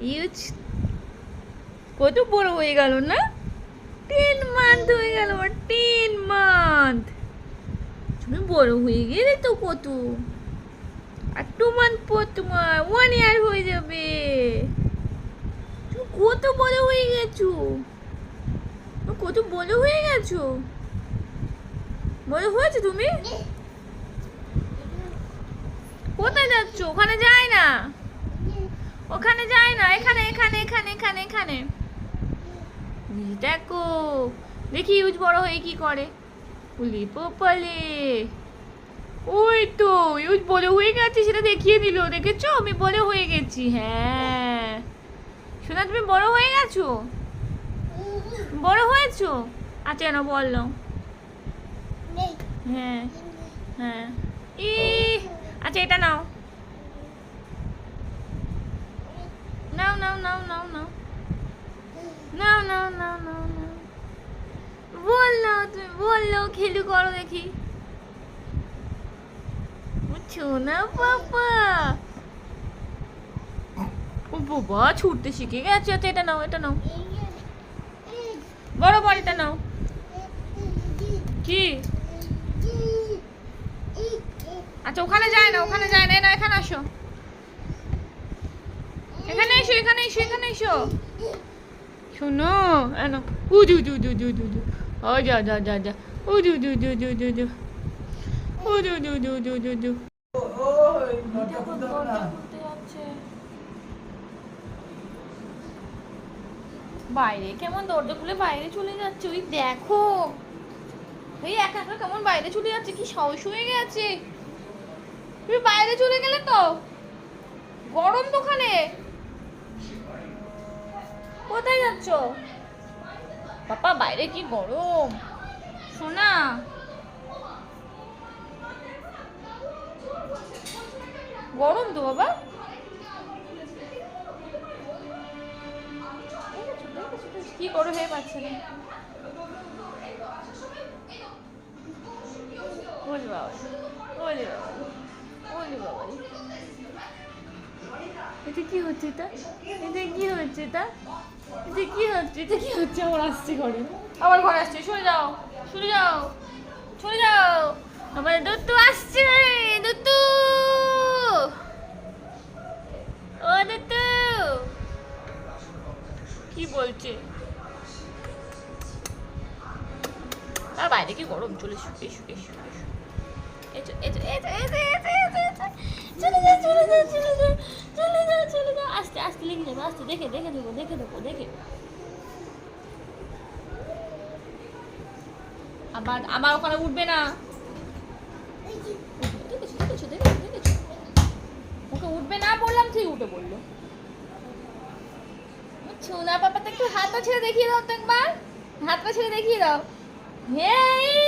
Use কত বড় হয়ে গেল না? টেন মান্থ হয়ে গেল আমার টেন মান্থ তুমি বড় হয়ে গেলে তো কত? আর টু মান্থ পর তোমার ওয়ান ইয়ার হয়ে যাবে। তুমি কত বড় হয়ে গেছো? কত বড় হয়ে গেছো? বড় হয়েছে তুমি? কোথায় যাচ্ছ? ওখানে যায় না? ওখানে যায় না এখানে এখানে এখানে এখানে এখানে। দেখো দেখি ইউজ বড় হয়ে কি করে। উলি পোপালে। ওই তো ইউজ বড় হয়ে গেছে সেটা দেখিয়ে দিল দেখেছ? আমি বড় হয়ে গেছি হ্যাঁ। শোনা তুমি বড় হয়ে গেছো? বড় হয়েছো? আচ্ছা না বলল হ্যাঁ হ্যাঁ। ই আচ্ছা এটা নাও। নাও নাও নাও নাও নাও নাও নাও নাও বলল তুমি বলল খেলু করো না, পাপা? ও বাবা, ছুটতে শিখে গেছে। আচ্ছা এটা নাও এটা নাও। বড় এটা নাও। কি? আচ্ছা ওখানে যায় না, ওখানে যায় না এখানে আসো। এখানে এসো এখানে এসো শোনো এনো উজু যা যা যা উজু উজু বাইরে কেমন দরজা খুলে বাইরে চলে যাচ্ছে ওই দেখো ওই একা একা কেমন বাইরে চলে যাচ্ছে কি সাহস হয়ে গেছে তুমি বাইরে চলে গেলে তো গরম দোকানে কোথায় যাচ্ছ? বাবা, বাইরে কি গরম? সোনা। গরম তো বাবা। কি করো হে পাচ্ছে না ওলে বাবা ওলে বাবা ওলে বাবা কি হচ্ছে এটা? এটা কি হচ্ছে এটা? এটা কি হচ্ছে? এটা কি হচ্ছে? আমার আসছে ঘরে। আবার ঘরে আসছে সরে যাও সরে যাও সরে যাও। আমার দত্তু আসছে দত্তু। ও দত্তু। কি বলছে? আর বাইরে কি গরম? চলে এসো। এসো এসো এসো এসো এসো এসো। আস্তে লেগে দেখে দেখে দেবো দেখে দেবো, দেখে। আবার আবার ওখানে উঠবে না। ওকে উঠবে না বললাম, ঠিক উঠে বলল পাপাতে একটু ছেড়ে দেখিয়ে দাও তো একবার হাতটা ছেড়ে দেখিয়ে দাও। এই